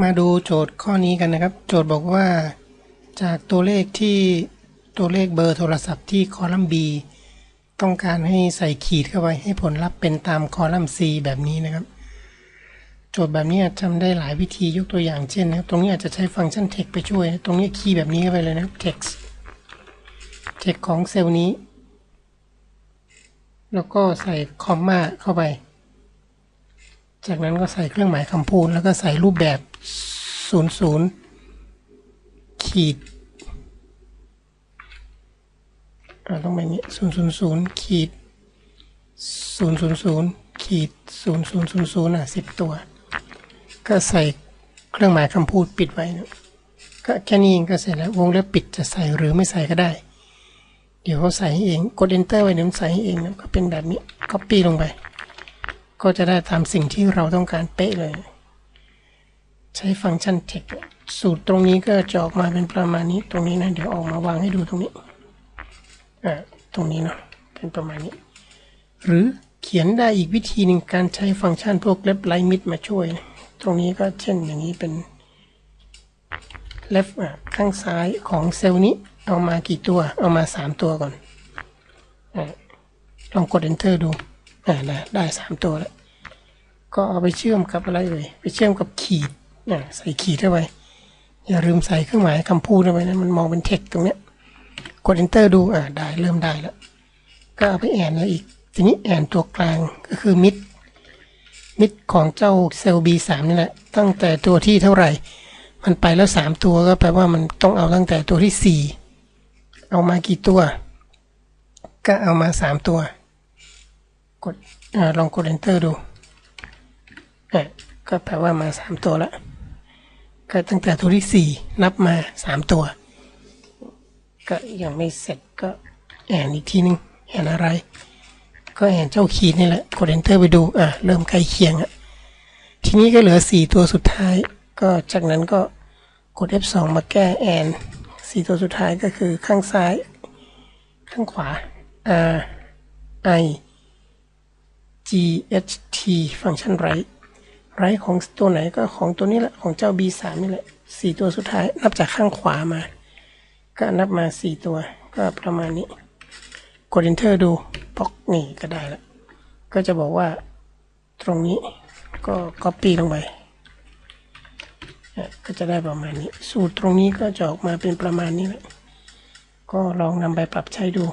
มาดูโจทย์ข้อนี้กันนะครับ โจทย์บอกว่าจากตัวเลขที่ตัวเลขเบอร์โทรศัพท์ที่คอลัมน์ B ต้องการให้ใส่ขีดเข้าไปให้ผลลัพธ์เป็นตามคอลัมน์ C แบบนี้นะครับ โจทย์แบบนี้จทำได้หลายวิธียกตัวอย่างเช่นนะครับ ตรงนี้อาจจะใช้ฟังก์ชัน text ไปช่วย ตรงนี้คีย์แบบนี้เข้าไปเลยนะครับ text text ของเซลล์นี้ แล้วก็ใส่คอมมาเข้าไป จากนั้นก็ใส่เครื่องหมายคำพูดแล้วก็ใส่รูปแบบ 00 ขีดอ่าต้องแบบนี้ 000 ขีด 000 ขีด 0000 อะ 10 ตัว ก็ใส่เครื่องหมายคำพูดปิดไว้นะก็แค่นี้เองก็เสร็จแล้ว วงเล็บปิดจะใส่หรือไม่ใส่ก็ได้ เดี๋ยวเขาใส่ให้เอง กด enter ไว้เดี๋ยวใส่ให้เองนะก็เป็นแบบนี้ copy ลงไป ก็จะได้ตามสิ่งที่เราต้องการเป๊ะเลย ใช้ฟังก์ชัน text สูตรตรงนี้ก็จะออกมาเป็นประมาณนี้ ตรงนี้นะ เดี๋ยวออกมาวางให้ดูตรงนี้อ่าตรงนี้เนาะเป็นประมาณนี้ หรือเขียนได้อีกวิธีหนึ่งการใช้ฟังก์ชันพวก left right mid มาช่วย ตรงนี้ก็เช่นอย่างนี้เป็น left อะข้างซ้ายของเซลล์นี้เอามากี่ตัว เอามา 3 ตัวก่อนอ่าลองกด enter ดู อ่าได้ได้สามตัวแล้ว ก็เอาไปเชื่อมกับอะไรเอ่ยไปเชื่อมกับขีดอ่าใส่ขีดเข้าไปอย่าลืมใส่เครื่องหมายคำพูดเข้าไปนะมันมองเป็นเท็กตรงเนี้ยกด enter ดูอ่าได้เริ่มได้แล้ว ก็เอาไปแอนแล้วอีก ทีนี้แอนตัวกลางก็คือมิดมิดของเจ้าเซลล์ B3 นี่แหละ ตั้งแต่ตัวที่เท่าไหร่ มันไปแล้วสามตัวก็แปลว่ามันต้องเอาตั้งแต่ตัวที่สี่เอามากี่ตัว ก็เอามาสามตัว กดอลองกด enter ดูอะก็แปลว่ามาสามตัวแล้วก็ตั้งแต่ตัวที่สี่นับมาสามตัว ก็ยังไม่เสร็จก็แอนอีกทีนึงแอนอะไร ก็แอนเจ้าขีดนี่แหละ กด enter ไปดูอะเริ่มใกล้เคียงอะทีนี้ก็เหลือสี่ตัวสุดท้าย ก็จากนั้นก็กด F2 มาแก้แอนสี่ตัวสุดท้ายก็คือข้างซ้าย ข้างขวา R I G H T ฟังก์ชัน right right ของตัวไหนก็ของตัวนี้แหละของเจ้า B3 นี่แหละสี่ตัวสุดท้ายนับจากข้างขวามา ก็นับมาสี่ตัวก็ประมาณนี้ กด enter ดูป๊อกนี่ก็ได้แล้วก็จะบอกว่าตรงนี้ก็ copy ลงไปก็จะได้ประมาณนี้ สูตรตรงนี้ก็จะออกมาเป็นประมาณนี้แหละก็ลองนำไปปรับใช้ดู